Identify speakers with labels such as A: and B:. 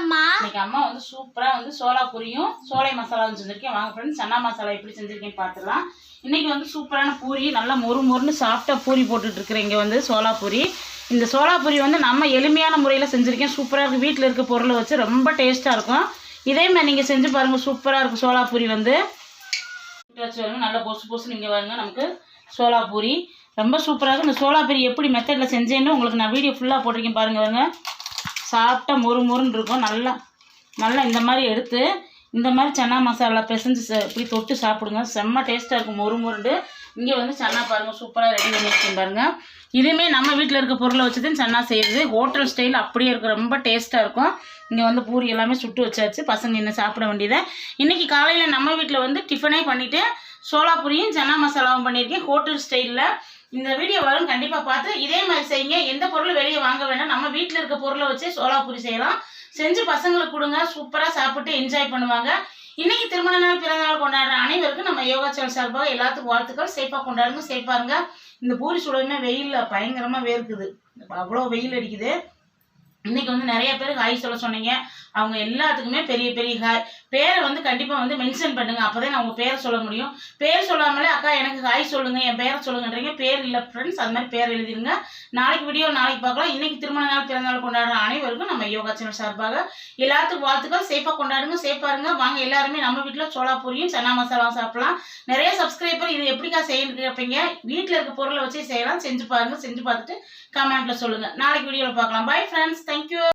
A: அம்மா
B: இன்னைக்கு அம்மா வந்து சூப்பராக வந்து சோளா பூரியும். சோலை மசாலாவும் செஞ்சுருக்கேன். வாங்க ஃப்ரெண்ட்ஸ் சன்னா மசாலா எப்படி செஞ்சுருக்கேன்னு பார்த்துடலாம். இன்னைக்கு வந்து சூப்பரான பூரி நல்லா மொறு மொறுன்னு சாஃப்டாக பூரி போட்டுட்டு இருக்கிறேன். இங்கே வந்து சோளா பூரி. இந்த சோளா பூரி வந்து நம்ம எளிமையான முறையில் செஞ்சுருக்கேன். சூப்பராக இருக்குது வீட்டில் இருக்க பொருளை வச்சு ரொம்ப டேஸ்ட்டாக இருக்கும். இதே மாதிரி நீங்கள் செஞ்சு பாருங்கள் சூப்பராக இருக்கும் சோளா பூரி வந்து. வச்சு வருங்க நல்லா பொசு பொசு இங்கே வாங்க நமக்கு சோளா பூரி. ரொம்ப சூப்பராக இருக்கும் இந்த சோளா பூரி எப்படி மெத்தடில் செஞ்சேன்னு உங்களுக்கு நான் வீடியோ ஃபுல்லாக போட்டிருக்கேன் பாருங்கள் வாங்க சாப்பிட்டா மொறு மொறுன்னு இருக்கும். நல்லா நல்லா இந்த மாதிரி எடுத்து இந்த மாதிரி சன்னா மசாலா பிசைஞ்சு இப்படி தொட்டு சாப்பிடுங்க. செம்ம டேஸ்ட்டாக இருக்கும் மொறு மொருண்டு இங்கே வந்து சன்னா பாருங்கள் சூப்பராக ரெடி பண்ணி வச்சு பாருங்கள் இதுவுமே நம்ம வீட்டில் இருக்க பொருளை வச்சு தான் சன்னா செய்யுது. ஹோட்டல் ஸ்டைல் அப்படியே இருக்கும் ரொம்ப டேஸ்ட்டாக இருக்கும். இங்கே வந்து பூரி எல்லாமே சுட்டு வச்சாச்சு. பசங்க இன்னும் சாப்பிட வேண்டியதை. இன்றைக்கி காலையில் நம்ம வீட்டில் வந்து டிஃபனே பண்ணிவிட்டு சோளா பூரியும் சன்னா மசாலாவும் பண்ணியிருக்கேன். ஹோட்டல் ஸ்டைலில் இந்த வீடியோ வரும் கண்டிப்பாக பார்த்து. இதே மாதிரி செய்யுங்க. எந்த பொருளும் வெளியே வாங்க வேண்டாம் நம்ம வீட்டில் இருக்க பொருளை வச்சு சோளா பூரி செய்யலாம். செஞ்சு பசங்களுக்கு கொடுங்க. சூப்பராக சாப்பிட்டு என்ஜாய் பண்ணுவாங்க. இன்னைக்கு திருமண நாள் பிறந்த நாள் கொண்டாடுற அனைவருக்கும் நம்ம யோகா சேனல் சார்பாக எல்லாத்துக்கும் வாழ்த்துக்கள். சேஃபாக கொண்டாடுங்க சேஃபாருங்க இந்த பூரி சுடவுமே வெயிலில் பயங்கரமாக வேர்க்குது. அவ்வளோ வெயில் அடிக்குது. இன்னைக்கு வந்து நிறைய பேருக்கு ஹாய் சொல்ல சொன்னீங்க. அவங்க எல்லாத்துக்குமே பெரிய பெரிய ஹாய் பேரை வந்து கண்டிப்பாக வந்து மென்ஷன் பண்ணுங்க. அப்போதான் நான் உங்கள் பேரை சொல்ல முடியும். பேர் சொல்லாமலே அக்கா எனக்கு ஹாய் சொல்லுங்கள் என் பேரை சொல்லுங்கன்றீங்க. பேர் இல்லை ஃப்ரெண்ட்ஸ் அது மாதிரி பேர் எழுதிருங்க. நாளைக்கு வீடியோ நாளைக்கு பார்க்கலாம். இன்னைக்கு திருமண நாள் பிறந்த நாள் கொண்டாடுற அனைவருக்கும் நம்ம யோகா சேனல் சார்பாக எல்லாத்துக்கும் வாழ்த்துக்கள். சேஃபாக கொண்டாடுங்க சேஃபாக இருங்க. வாங்க எல்லாருமே நம்ம வீட்டில் சோளா பூரியும் சன்னா மசாலாவும் சாப்பிடலாம். நிறைய சப்ஸ்கிரைபர் இது எப்படிக்கா செய்யப்பீங்க கேட்பீங்க வீட்டில் இருக்க பொருளை வச்சு செய்யலாம். செஞ்சு பாருங்க. செஞ்சு பார்த்துட்டு கமெண்ட்ல சொல்லுங்க. நாளைக்கு வீடியோவில் பார்க்கலாம். Bye friends thank you